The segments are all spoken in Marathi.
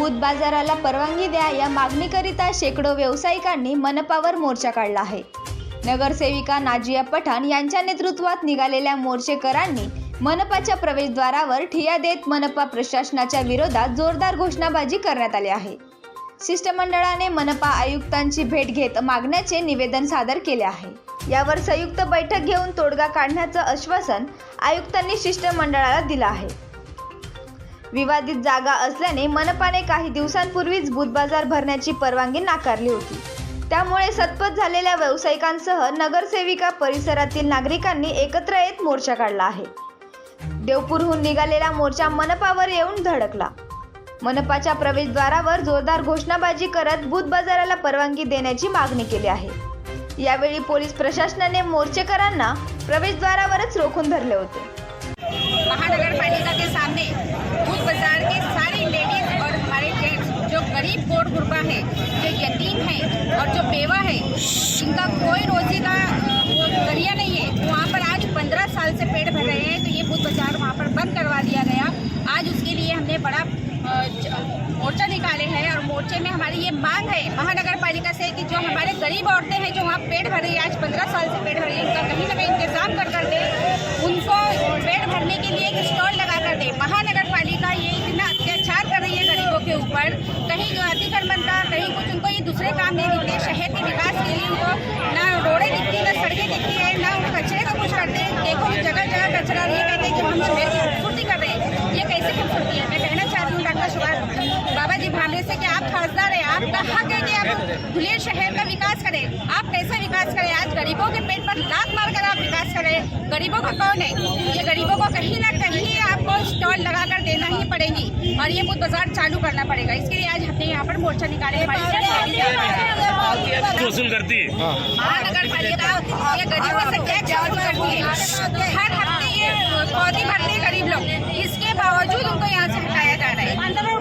दूध बाजाराला परवानगी द्या या मागणीकरिता शेकडो व्यावसायिकांनी मनपावर मोर्चा काढला आहे. नगरसेविका नाजिया पठाण यांच्या नेतृत्वात निघालेल्या मोर्चेकरांनी मनपाच्या प्रवेशद्वारावर ठिया देत मनपा प्रशासनाच्या विरोधात जोरदार घोषणाबाजी करण्यात आली आहे. शिष्टमंडळाने मनपा आयुक्तांची भेट घेत मागण्याचे निवेदन सादर केले आहे. यावर संयुक्त बैठक घेऊन तोडगा काढण्याचं आश्वासन आयुक्तांनी शिष्टमंडळाला दिलं आहे. विवादित जागा असल्याने मनपाने काही दिवसांपूर्वीच बुध बाजार भरण्याची परवानगी नाकारली होती. त्यामुळे सतपथ झालेल्या व्यावसायिकांसह नगरसेविका परिसरातील नागरिकांनी एकत्र येत मोर्चा काढला आहे. देवपूरहून निघालेला मोर्चा मनपावर येऊन धडकला. मनपाच्या प्रवेशद्वारावर जोरदार घोषणाबाजी करत बुध बाजाराला परवानगी देण्याची मागणी केली आहे. यावेळी पोलीस प्रशासनाने मोर्चेकरांना प्रवेशद्वारावरच रोखून धरले होते. महानगर के सामने लेडीज़ और हमारे जेंट्स जो गरीब कोट गुरबा है, जो यतीम है और जो बेवा है जिनका कोई रोजी का वो ज़रिया नहीं है। वहाँ पर आज पंद्रह साल से पेड़ भर रहे हैं तो ये बुध बाज़ार वहाँ पर बंद करवा दिया गया। आज उसके लिए हमने बड़ा मोर्चा निकाले हैं और मोर्चे में हमारी ये मांग है महानगर पालिका से कि जो हमारे गरीब औरतें हैं, जो वहाँ पेड़ भर रही है, आज पंद्रह साल से पेड़ भर रही है उनका कहीं ना कहीं इंतज़ाम कर कर दे उनको पेड़ भरने के लिए एक स्टॉल लगा कर दे महानगर पालिका ये इतना अत्याचार कर रही है गरीबों के ऊपर कहीं अतिक्रमण बनता कहीं कुछ उनको ये दूसरे काम नहीं दिखते शहर के विकास के लिए उनको ना रोडें दिखती ना सड़कें दिखती है ना उनको कचरे का कुछ करते हैं देखो जगह जगह कचरा ये कहते हैं कि हम शहर की खूबसूरती कर रहे हैं। ये कैसे खूबसूरती है? मैं कहना चाहती हूँ, डॉक्टर सुभाष बाबा जी भामरे से कि आप खासदार हैं आपका हक है कि आप धुलेर शहर का विकास करें? आप कैसा विकास करें? आज गरीबों के पेट पर लात मार कर आप विकास करें गरीबों का कौन है? ये गरीबों को कहीं ना कहीं आपको स्टॉल लगा कर देना ही पड़ेगी और ये बुध बाज़ार चालू करना पड़ेगा। इसके लिए आज हमने यहाँ पर मोर्चा निकाले हमारी वसूल करती है ये गरीबों से टैक्स वसूल करती है हर हफ्ते ये पौधे भरते गरीब लोग इसके बावजूद उनको यहाँ से हटाया जा रहा है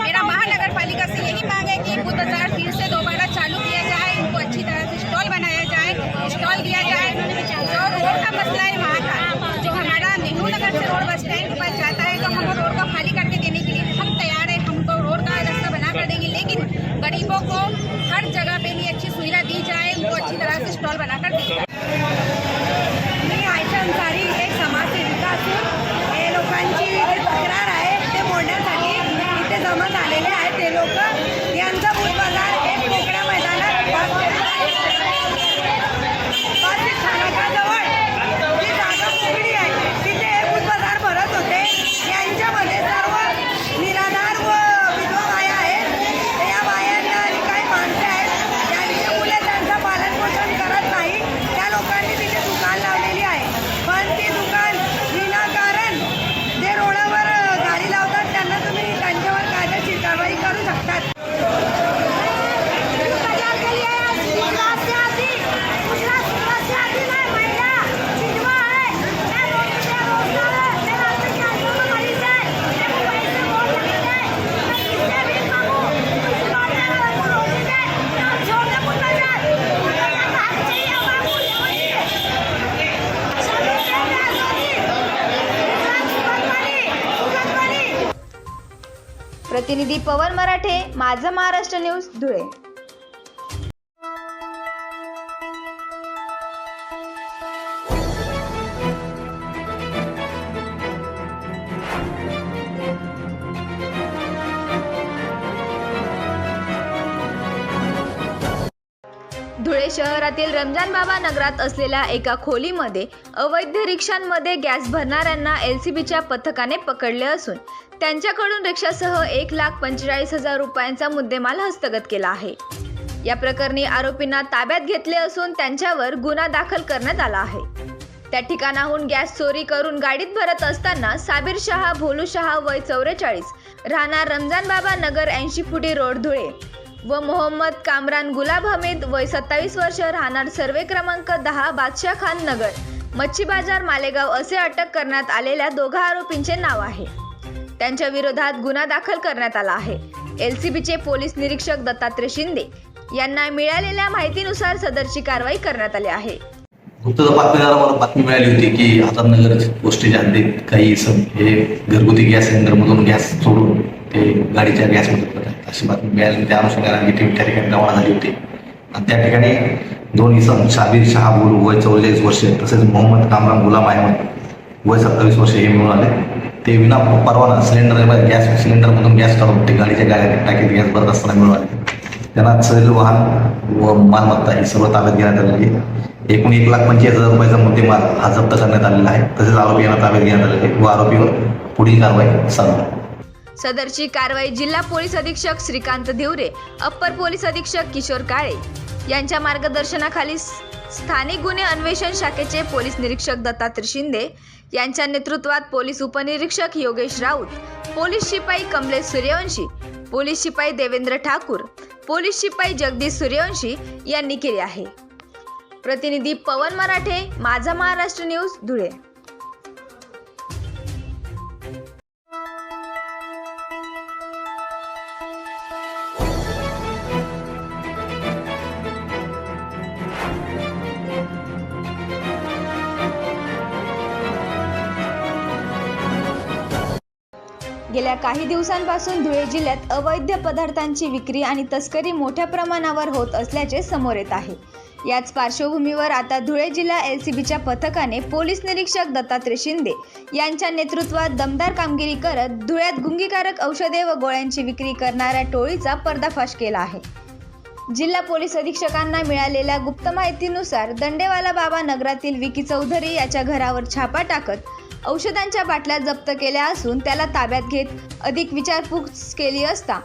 मेरा महानगर पालिका से यही मांग है कि बुध फिर से दोबारा चालू किया जाए इनको अच्छी तरह से स्टॉल बनाया जाए स्टॉल दिया जाए जो रोड का मसला है वहाँ का जो हमारा नेहरू नगर से रोड बस स्टैंड के पास जाता है तो हम वो रोड को खाली करके देने के लिए हम तैयार है हमको रोड का रास्ता बना कर देंगे लेकिन गरीबों को हर जगह पे भी अच्छी सुविधा दी जाए उनको अच्छी तरह से स्टॉल बनाकर दी जाए मी आयशा अन्सारी एक समाजसेविका असून हे लोकांची जी तक्रार आहे ते मोडण्यासाठी इथे जमा झालेले आहेत ते लोक यांचा बुध बाजार एक मोकळ्या मैदानात बस बस स्थानकाजवळ जी जागा मोकळी आहे तिथे हे बुध बाजार भरत होते यांच्यामध्ये सर्व निराधार व विधवा बाया आहेत तर या बायांना आणि काही माणसे आहेत ज्यांची मुले त्यांचं पालनपोषण करत नाही त्या लोकांनी तिथे दुकान लावलेली आहे पण ती दुकान विनाकारण जे रोडावर गाडी लावतात त्यांना तुम्ही त्यांच्यावर कायदेशीर कारवाई करू शकतात प्रतिनिधी पवन मराठे माझं महाराष्ट्र न्यूज धुळे. धुळे शहरातील रमजान बाबा नगरात असलेल्या एका खोलीमध्ये अवैध रिक्षांमध्ये गॅस भरणाऱ्यांना एल सी बीच्या पथकाने पकडले असून त्यांच्याकडून रिक्षासह एक लाख पंचेचाळीस हजार रुपयांचा मुद्देमाल हस्तगत केला आहे. या प्रकरणी आरोपींना ताब्यात घेतले असून त्यांच्यावर गुन्हा दाखल करण्यात आला आहे. त्या ठिकाणाहून गॅस चोरी करून गाडीत भरत असताना साबीर शहा भोलू शहा वय चौवेचाळीस राहणार रमजान बाबा नगर ऐंशी फुटी रोड धुळे व मोहम्मद कामरान गुलाब हमीद वय सत्तावीस वर्ष राहणार सर्वे क्रमांक दहा बादशाह खान नगर मच्छी बाजार मालेगाव असे अटक करण्यात आलेल्या दोघा आरोपींचे नाव आहे. त्यांच्या विरोधात गुन्हा दाखल करण्यात आला आहे. एलसीबीचे पोलीस निरीक्षक दत्तात्रय शिंदे यांना मिळालेल्या माहितीनुसार सदरची कारवाई करण्यात आली आहे. गुप्तचर बातमीदाराला बातमी मिळाली होती की हातानगर गोष्टीच्या हद्दीत काही हे घरगुती गॅस सिलेंडरमधून गॅस सोडून ते गाडीच्या गॅसमध्ये मधून अशी बातमी मिळाली त्या अनुषंगाने आम्ही टीम त्या ठिकाणी रवाना झाली होती. आणि त्या ठिकाणी दोन इसम शाबीर शहा गुरु वय चौवेचाळीस वर्ष तसेच मोहम्मद कामराम गुलाम अहमद वय सत्तावीस वर्ष हे मिळून आले. ते विना परवाना सिलेंडर गॅस सिलेंडरमधून गॅस काढून ते गाडीच्या गाड्या टाकीत गॅस भरत असताना मिळून त्यांना चल वाहन व मालमत्ता ही सर्व ताब्यात घेण्यात आलेली आहे. एकूण एक लाख पंचवीस हजार रुपयाचा मुद्देमाल हा जप्त करण्यात आलेला आहे. तसेच आरोपी यांना ताब्यात घेण्यात आलेले आहे व आरोपीवर पुढील कारवाई चालू आहे. सदरची कारवाई जिल्हा पोलीस अधीक्षक श्रीकांत धिवरे अप्पर पोलीस अधीक्षक किशोर काळे यांच्या मार्गदर्शनाखाली स्थानिक गुन्हे अन्वेषण शाखेचे पोलीस निरीक्षक दत्तात्रय शिंदे यांच्या नेतृत्वात पोलीस उपनिरीक्षक योगेश राऊत पोलीस शिपाई कमलेश सूर्यवंशी पोलीस शिपाई देवेंद्र ठाकूर पोलीस शिपाई जगदीश सूर्यवंशी यांनी केली आहे. प्रतिनिधी पवन मराठे माझा महाराष्ट्र न्यूज धुळे. गेल्या काही दिवसांपासून धुळे जिल्ह्यात अवैध पदार्थांची विक्री आणि तस्करी मोठ्या प्रमाणावर होत असल्याचे समोर येत आहे. याच पार्श्वभूमीवर आता धुळे जिल्हा एल सी बीच्या पथकाने पोलीस निरीक्षक दत्तात्रय शिंदे यांच्या नेतृत्वात दमदार कामगिरी करत धुळ्यात गुंगीकारक औषधे व गोळ्यांची विक्री करणाऱ्या टोळीचा पर्दाफाश केला आहे. जिल्हा पोलीस अधीक्षकांना मिळालेल्या गुप्त माहितीनुसार दंडेवाला बाबा नगरातील विकी चौधरी याच्या घरावर छापा टाकत औषधांच्या बाटल्या जप्त केल्या असून त्याला ताब्यात घेत अधिक विचारपूस केली असता.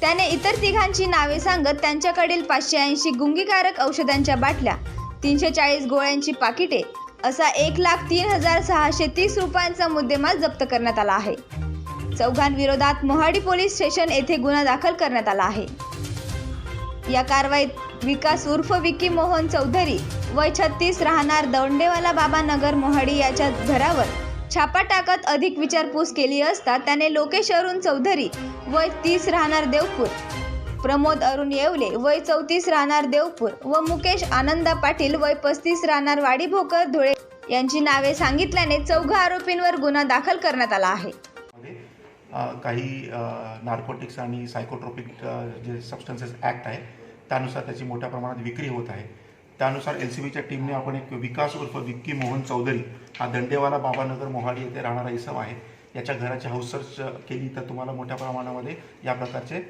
त्याने इतर तिघांची नावे सांगत त्यांच्याकडील पाचशे ऐंशी गुंगीकारक औषधांच्या बाटल्या तीनशे चाळीस गोळ्यांची पाकिटे असा एक लाख तीन हजार सहाशे तीस रुपयांचा मुद्देमाल जप्त करण्यात आला आहे. चौघांविरोधात मोहाडी पोलीस स्टेशन येथे गुन्हा दाखल करण्यात आला आहे. या कारवाईत विकास उर्फ विकी मोहन चौधरी वय छत्तीस राहणार दौंडेवाला बाबा नगर मोहाडी याच्या घरावर छापा टाकत अधिक विचारपूस केली असता त्याने लोकेश अरुण चौधरी वय तीस राहणार देवपूर. प्रमोद अरुण येवले वय चौतीस राहणार देवपूर. व मुकेश आनंदा पाटील वय पस्तीस राहणार वाडी भोकर धुळे. यांची नावे सांगितल्याने चौघा आरोपींवर गुन्हा दाखल करण्यात आला आहे. काही नार्कोटिक्स आणि सायकोट्रोपिक जे सबस्टन्सेस ॲक्ट आहे त्यानुसार त्याची मोठ्या प्रमाणात विक्री होत आहे. त्यानुसार एल सी बीच्या टीमने आपण एक विकास उर्फ विक्की मोहन चौधरी हा दंडेवाला बाबानगर मोहाडी येथे राहणारा इसम आहे. याच्या घराची हाऊस सर्च केली तर तुम्हाला मोठ्या प्रमाणामध्ये या प्रकारचे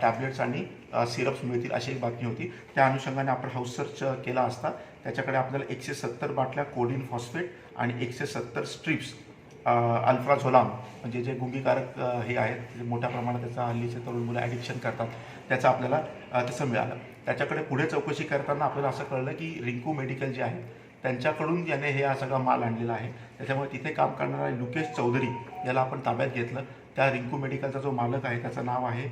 टॅबलेट्स आणि सिरप्स मिळतील अशी एक बातमी होती. त्या अनुषंगाने आपण हाऊस सर्च केला असता त्याच्याकडे आपल्याला एकशे सत्तर बाटल्या कोडिन फॉस्फेट आणि एकशे सत्तर स्ट्रिप्स अल्फ्राझोलाम म्हणजे जे गुंगीकारक हे आहेत जे मोठ्या प्रमाणात त्याचा हल्लीचे तरुण मुलं ॲडिक्शन करतात. त्याचं आपल्याला तसं मिळालं. त्याच्याकडे पुढे चौकशी करताना आपल्याला असं कळलं की रिंकू मेडिकल जे आहे त्यांच्याकडून याने हे हा सगळा माल आणलेला आहे. त्याच्यामुळे तिथे काम करणारा लुकेश चौधरी याला आपण ताब्यात घेतलं. त्या रिंकू मेडिकलचा जो मालक आहे त्याचं नाव आहे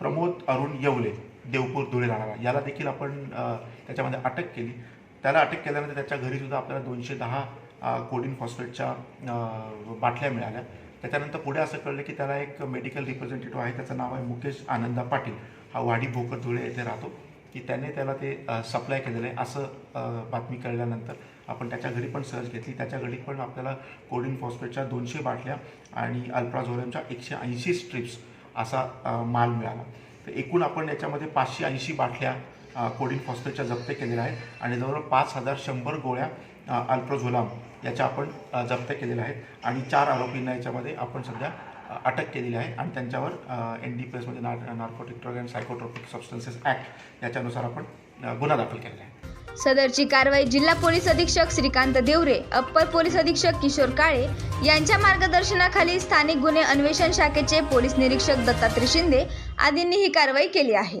प्रमोद अरुण येवले देवपूर धुळे राहणारा. याला देखील आपण त्याच्यामध्ये अटक केली. त्याला अटक केल्यानंतर त्याच्या घरीसुद्धा आपल्याला दोनशे दहा कोडिन फॉस्फेटच्या बाटल्या मिळाल्या. त्याच्यानंतर पुढे असं कळलं की त्याला एक मेडिकल रिप्रेझेंटेटिव्ह आहे त्याचं नाव आहे मुकेश आनंदा पाटील. हा वाडी भोकर धुळे येथे राहतो. की त्याने त्याला ते सप्लाय केलेलं आहे. असं बातमी कळल्यानंतर आपण त्याच्या घरी पण सर्च घेतली. त्याच्या घरी पण आपल्याला कोडिन फॉस्फेटच्या दोनशे बाटल्या आणि अल्प्राझोलमच्या एकशे ऐंशी स्ट्रिप्स असा माल मिळाला. तर एकूण आपण याच्यामध्ये पाचशे ऐंशी बाटल्या कोडिन फॉस्फेटच्या जप्त केलेल्या आहेत आणि जवळजवळ पाच हजार शंभर गोळ्या अल्प्रोझोलाम याच्या आपण जप्त केलेल्या आहेत आणि चार आरोपींना याच्यामध्ये आपण सध्या अटक केलेली आहे आणि त्यांच्यावर एन डी पी एसमध्ये नार narcotic drug and psychotropic substances act याच्यानुसार आपण गुन्हा दाखल केलेला आहे. सदरची कारवाई जिल्हा पोलीस अधीक्षक श्रीकांत देवरे अप्पर पोलीस अधीक्षक किशोर काळे यांच्या मार्गदर्शनाखाली स्थानिक गुन्हे अन्वेषण शाखेचे पोलीस निरीक्षक दत्तात्रय शिंदे आदींनी ही कारवाई केली आहे.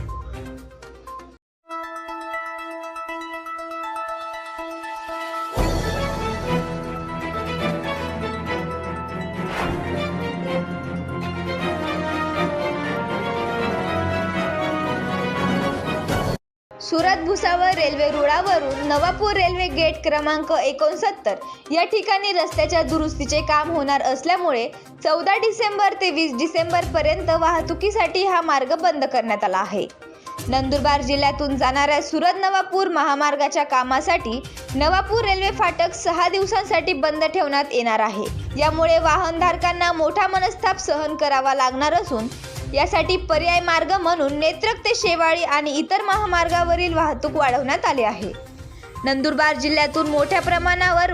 सुरत भुसावळ रेल्वे रुळावरून नवापूर रेल्वे गेट क्रमांक एकोणसत्तर. या ठिकाणी रस्त्याच्या दुरुस्तीचे काम होणार असल्यामुळे चौदा डिसेंबर ते वीस डिसेंबरपर्यंत वाहतुकीसाठी हा मार्ग बंद करण्यात आला आहे. नंदुरबार जिल्ह्यातून जाणाऱ्या सुरत नवापूर महामार्गाच्या कामासाठी नवापूर रेल्वे फाटक सहा दिवसांसाठी बंद ठेवण्यात येणार आहे. यामुळे वाहनधारकांना मोठा मनस्ताप सहन करावा लागणार असून यासाठी पर्याय मार्ग म्हणून नेत्रक ते शेवाळी आणि इतर महामार्गावरील वाहतूक वाढवण्यात आली आहे. नंदुरबार जिल्ह्यातून मोठ्या प्रमाणावर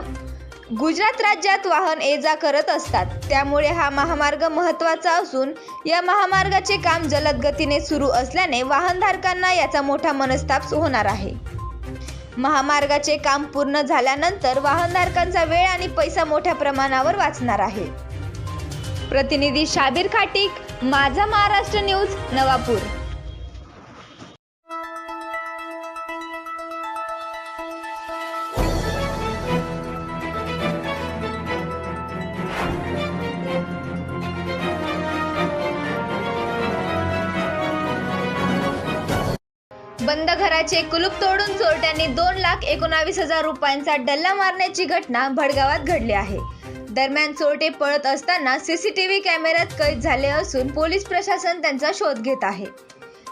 गुजरात राज्यात वाहन ये जा करत असतात. त्यामुळे हा महामार्ग महत्त्वाचा असून या महामार्गाचे काम जलद गतीने सुरू असल्याने वाहनधारकांना याचा मोठा मनस्ताप होणार आहे. महामार्गाचे काम पूर्ण झाल्यानंतर वाहनधारकांचा वेळ आणि पैसा मोठ्या प्रमाणावर वाचणार आहे. प्रतिनिधी शाबीर खाटीक माझा महाराष्ट्र न्यूज नवापूर. बंद घराचे कुलूप तोडून चोरट्यांनी दोन लाख एकोणावीस हजार रुपयांचा डल्ला मारण्याची घटना भडगावात घडली आहे. दरम्यान चोरटे पळत असताना सीसीटीव्ही कॅमेऱ्यात कैद झाले असून पोलीस प्रशासन त्यांचा शोध घेत आहे.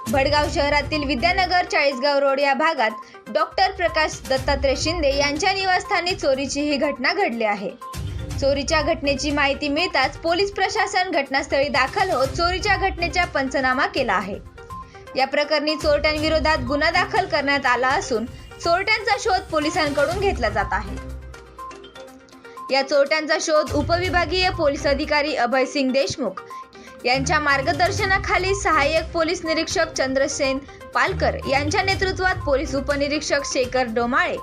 भडगाव शहरातील विद्यानगर चाळीसगाव रोड या भागात डॉक्टर प्रकाश दत्तात्रय शिंदे यांच्या निवासस्थानी चोरीची ही घटना घडली आहे. चोरीच्या घटनेची माहिती मिळताच पोलीस प्रशासन घटनास्थळी दाखल होत चोरीच्या घटनेचा पंचनामा केला आहे. या प्रकरणी चोरट्यांविरोधात गुन्हा दाखल करण्यात आला असून चोरट्यांचा शोध पोलिसांकडून घेतला जात आहे. या चोरट्यांचा शोध उपविभागीय पोलीस अधिकारी अभय सिंग देशमुख. यांच्या मार्गदर्शनाखाली सहाय्यक पोलीस निरीक्षक चंद्रसेन पालकर यांच्या नेतृत्वात पोलीस उपनिरीक्षक शेखर डोमाळे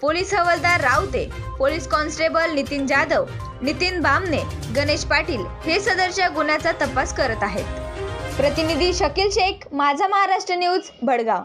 पोलीस हवालदार रावते पोलीस कॉन्स्टेबल नितीन जाधव नितीन बामने गणेश पाटील हे सदरच्या गुन्ह्याचा तपास करत आहेत. प्रतिनिधी शकील शेख माझा महाराष्ट्र न्यूज भडगाव